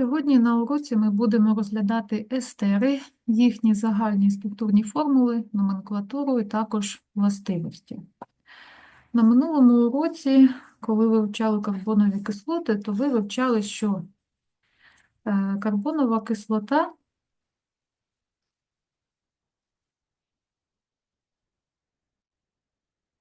Сьогодні на уроці ми будемо розглядати естери, їхні загальні структурні формули, номенклатуру і також властивості. На минулому уроці, коли ви вивчали карбонові кислоти, то ви вивчали, що е, карбонова кислота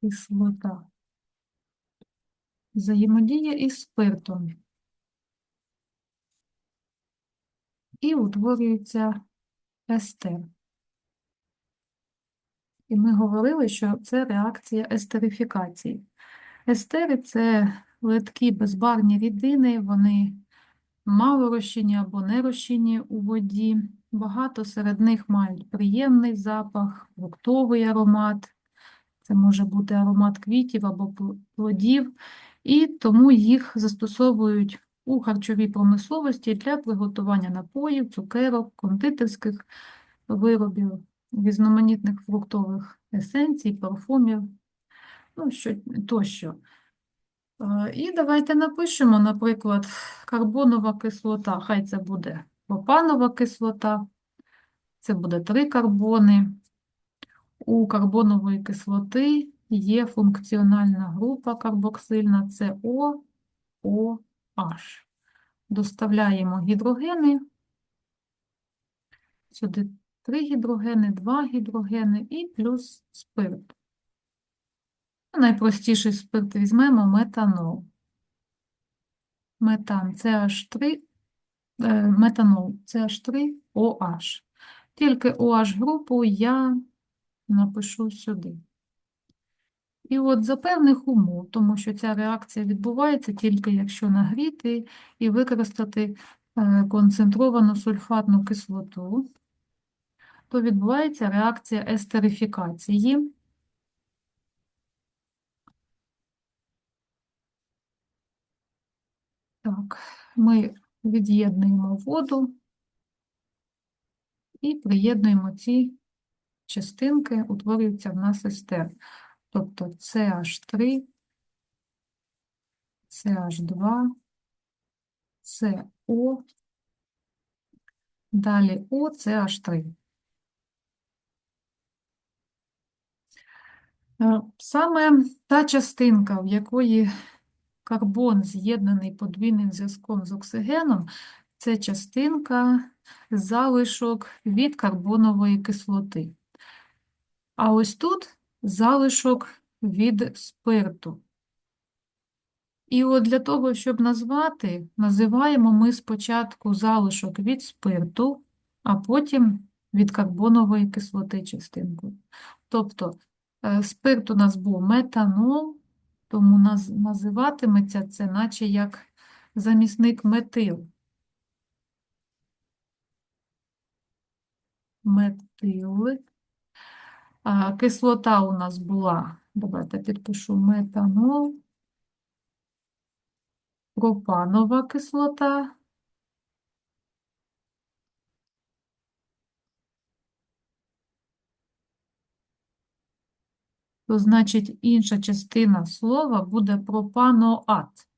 кислота взаємодіє із спиртом. І утворюється естер. І ми говорили, що це реакція естерифікації. Естери це литкі безбарвні рідини, вони мало розчинні або не розчинні у воді. Багато серед них мають приємний запах, фруктовий аромат, це може бути аромат квітів або плодів, і тому їх застосовують у харчовій промисловості для приготування напоїв, цукерок, кондитерських виробів, різноманітних фруктових есенцій, парфумів, ну, що, тощо. Е, І давайте напишемо, наприклад, карбонова кислота, хай це буде пропанова кислота, це буде три карбони. У карбонової кислоти є функціональна група карбоксильна, це О, О, H. Доставляємо гідрогени. Сюди 3 гідрогени, 2 гідрогени і плюс спирт. Найпростіший спирт візьмемо метанол. Метан CH3, е, метанол CH3OH. Тільки OH групу я напишу сюди. І от за певних умов, тому що ця реакція відбувається тільки якщо нагріти і використати е, концентровану сульфатну кислоту, то відбувається реакція естерифікації. Так, ми від'єднуємо воду і приєднуємо ці частинки, утворюється в нас естер. Тобто CH3, CH2, CO, далі O, CH3. Е, саме та частинка, в якої карбон з'єднаний подвійним зв'язком з оксигеном, це частинка залишок від карбонової кислоти. А ось тут залишок від спирту. І от для того, щоб назвати, називаємо ми спочатку залишок від спирту, а потім від карбонової кислоти частинку. Тобто е, спирт у нас був метанол, тому називатиметься це, наче як замісник метил. Метил. Кислота у нас була, давайте підпишу метанол, пропанова кислота. То значить інша частина слова буде пропаноат.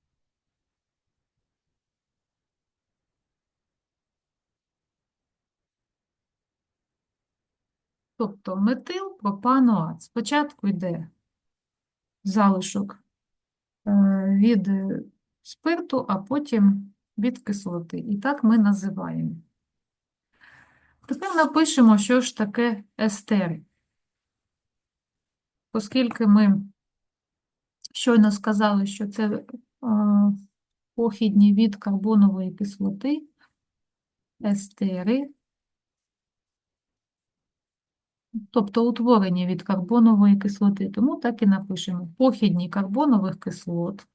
Тобто метил, пропаноат. Спочатку йде залишок е, від спирту, а потім від кислоти. І так ми називаємо. Тепер напишемо, що ж таке естери. Оскільки ми щойно сказали, що це е, похідні від карбонової кислоти, естери тобто утворені від карбонової кислоти, тому так і напишемо. Похідні карбонових кислот.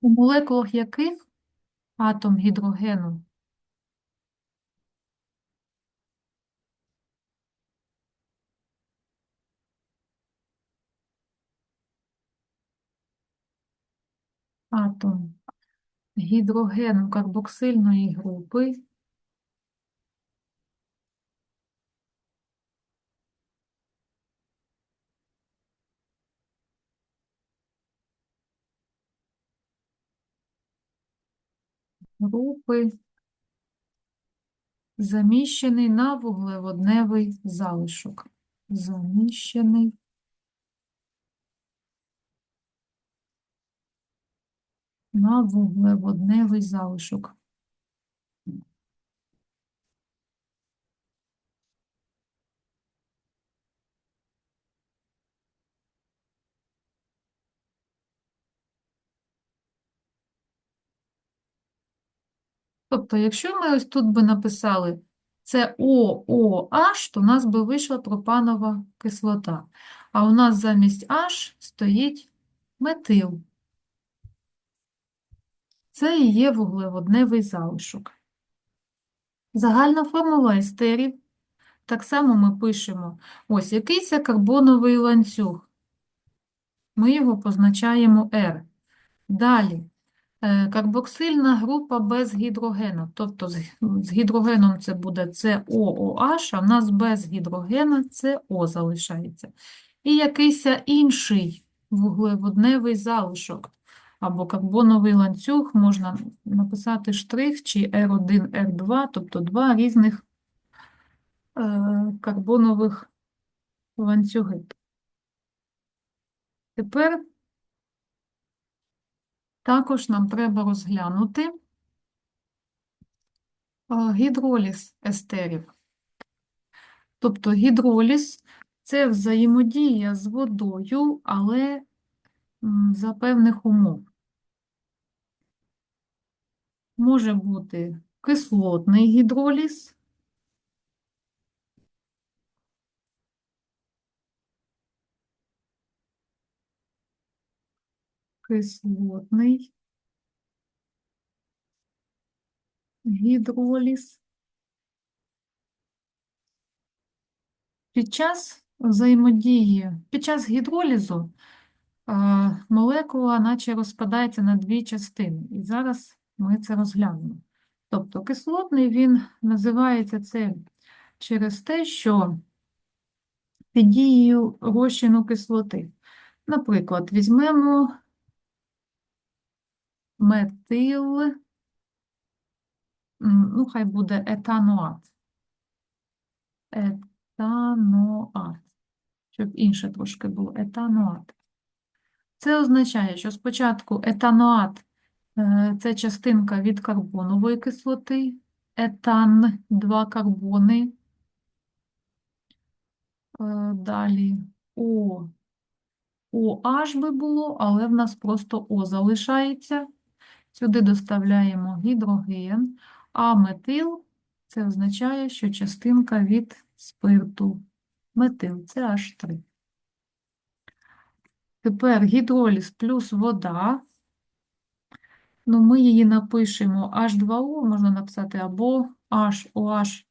У молекулах яких? Атом гідрогену атом гідрогену карбоксильної групи. Групи заміщений на вуглеводневий залишок. Заміщений на вуглеводневий залишок. Тобто, якщо ми ось тут би написали це ООH, то у нас би вийшла пропанова кислота. А у нас замість H стоїть метил. Це і є вуглеводневий залишок. Загальна формула естерів. Так само ми пишемо ось якийсь карбоновий ланцюг. Ми його позначаємо R. Далі е, карбоксильна група без гідрогена. Тобто з гідрогеном це буде COOH, а в нас без гідрогена CO залишається. І якийсь інший вуглеводневий залишок або карбоновий ланцюг, можна написати штрих чи R1, R2, тобто два різних е, карбонових ланцюги. Тепер також нам треба розглянути е, гідроліз естерів. Тобто гідроліз – це взаємодія з водою, але за певних умов. Може бути кислотний гідроліз, кислотний гідроліз. Під час взаємодії, під час гідролізу е, молекула наче розпадається на дві частини. І зараз ми це розглянемо. Тобто кислотний він називається це через те, що під дією розчину кислоти. Наприклад, візьмемо метил, ну, хай буде етаноат. Етаноат. Щоб інше трошки було. Етаноат. Це означає, що спочатку етаноат це частинка від карбонової кислоти, етан, два карбони. Е, Далі О, OH би було, але в нас просто О залишається. Сюди доставляємо гідроген, а метил це означає, що частинка від спирту. Метил це H3. Тепер гідроліз плюс вода. Ну, ми її напишемо H2O, можна написати або HOH,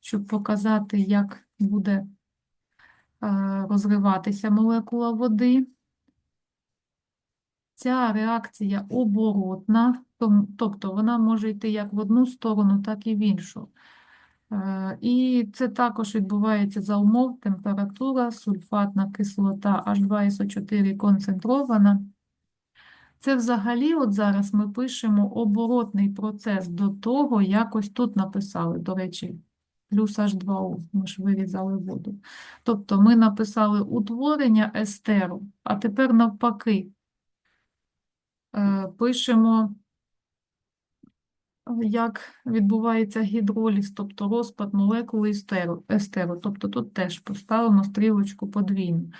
щоб показати, як буде е, розриватися молекула води. Ця реакція оборотна, тобто вона може йти як в одну сторону, так і в іншу. Е, І це також відбувається за умов температура, сульфатна кислота H2SO4 концентрована. Це взагалі, от зараз ми пишемо оборотний процес до того, як ось тут написали, до речі, плюс H2O, ми ж вирізали воду. Тобто ми написали утворення естеру, а тепер навпаки е, пишемо, як відбувається гідроліз, тобто розпад молекули естеру. естеру. Тобто тут теж поставимо стрілочку подвійну.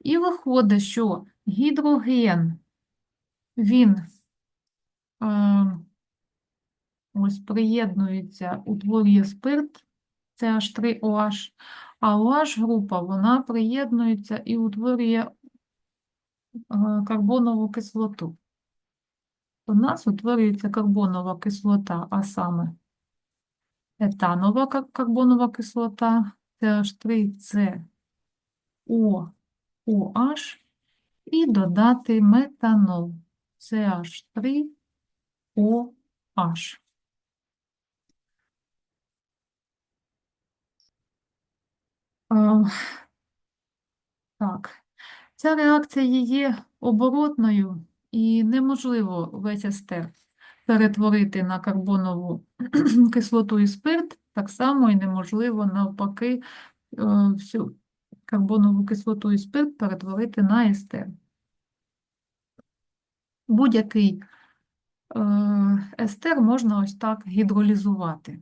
І виходить, що гідроген, він е, ось приєднується, утворює спирт, це H3OH, а OH група, вона приєднується і утворює е, карбонову кислоту. У нас утворюється карбонова кислота, а саме етанова карбонова кислота, CH3COOH, і додати метанол, CH3OH. Е, Так, ця реакція є оборотною і неможливо весь естер перетворити на карбонову кислоту і спирт, так само і неможливо навпаки е, всю карбонову кислоту і спирт перетворити на естер. Будь-який е, естер можна ось так гідролізувати.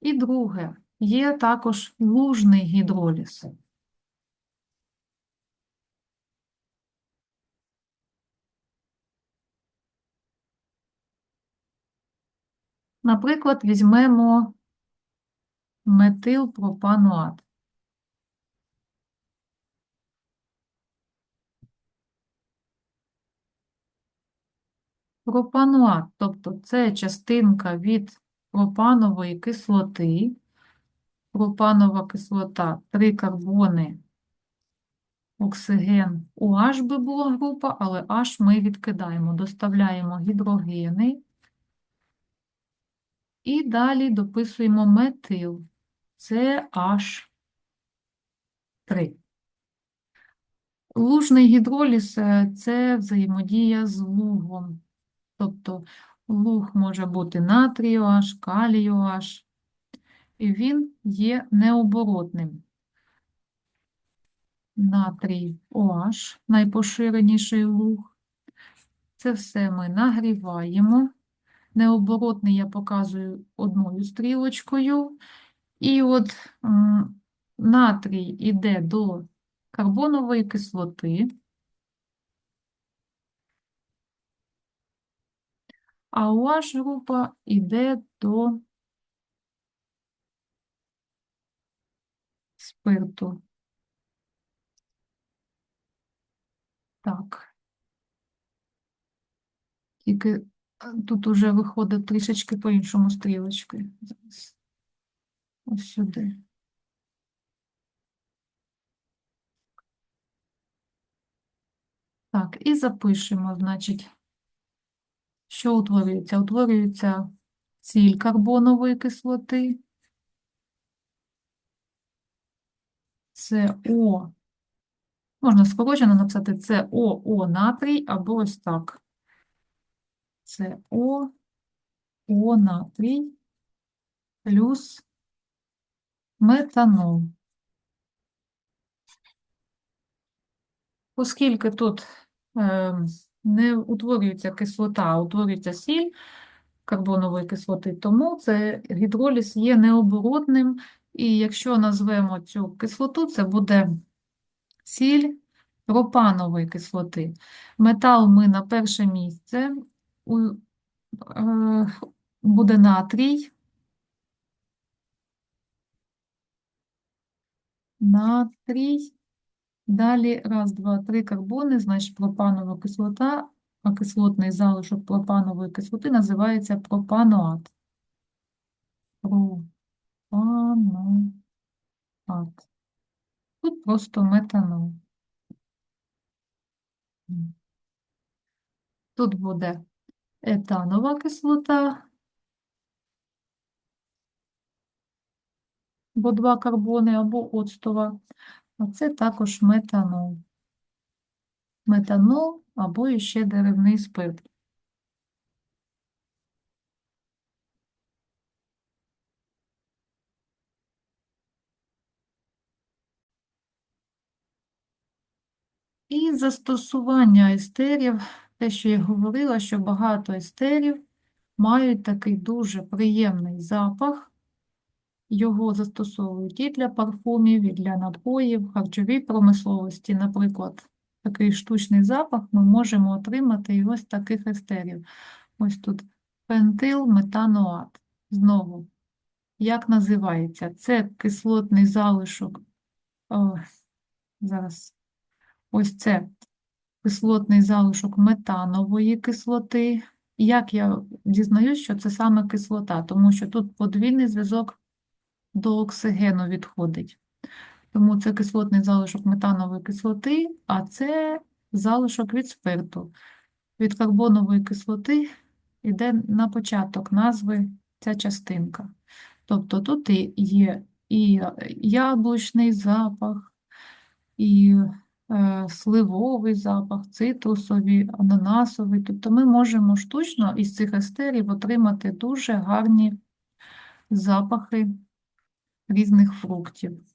І друге, є також лужний гідроліз. Наприклад, візьмемо метилпропануат. Пропануат, тобто це частинка від пропанової кислоти. Пропанова кислота, три карбони, оксиген, OH би була група, але H ми відкидаємо, доставляємо гідрогени. І далі дописуємо метил. Це H3. Лужний гідроліз е, – це взаємодія з лугом. Тобто луг може бути натрію H, калію H, і він є необоротним. Натрій OH, найпоширеніший луг. Це все ми нагріваємо. Необоротний я показую одною стрілочкою. І от натрій іде до карбонової кислоти, а OH група йде до спирту. Так. Тільки е, тут уже виходить трішечки по-іншому стрілочки. Зараз. Ось сюди. Так, і запишемо, значить, що утворюється? Утворюється ціль карбонової кислоти. Це О. Можна скорочено написати це ОО натрій або ось так. Це О, натрій плюс метанол. Оскільки тут е, не утворюється кислота, а утворюється сіль карбонової кислоти, тому це гідроліз є необоротним, і якщо назвемо цю кислоту, це буде сіль пропанової кислоти. Метал ми на перше місце, е, буде натрій, натрій, Далі раз, два, три карбони, значить пропанова кислота, а кислотний залишок пропанової кислоти називається пропаноат. Пропаноат. Тут просто метанол. Тут буде етанова кислота, бо два карбони або оцтова. А це також метанол. Метанол або ще деревний спирт. І застосування естерів, те, що я говорила, що багато естерів мають такий дуже приємний запах, його застосовують і для парфумів, і для напоїв, харчовій промисловості. Наприклад, такий штучний запах ми можемо отримати і ось таких естерів. Ось тут пентилметаноат. Знову, як називається? Це кислотний залишок. О, зараз ось це кислотний залишок метанової кислоти. Як я дізнаюсь, що це саме кислота, тому що тут подвійний зв'язок до оксигену відходить. Тому це кислотний залишок метанової кислоти, а це залишок від спирту. Від карбонової кислоти йде на початок назви ця частинка. Тобто тут є і яблучний запах, і е, сливовий запах, цитрусовий, ананасовий. Тобто ми можемо штучно із цих естерів отримати дуже гарні запахи різних фруктів.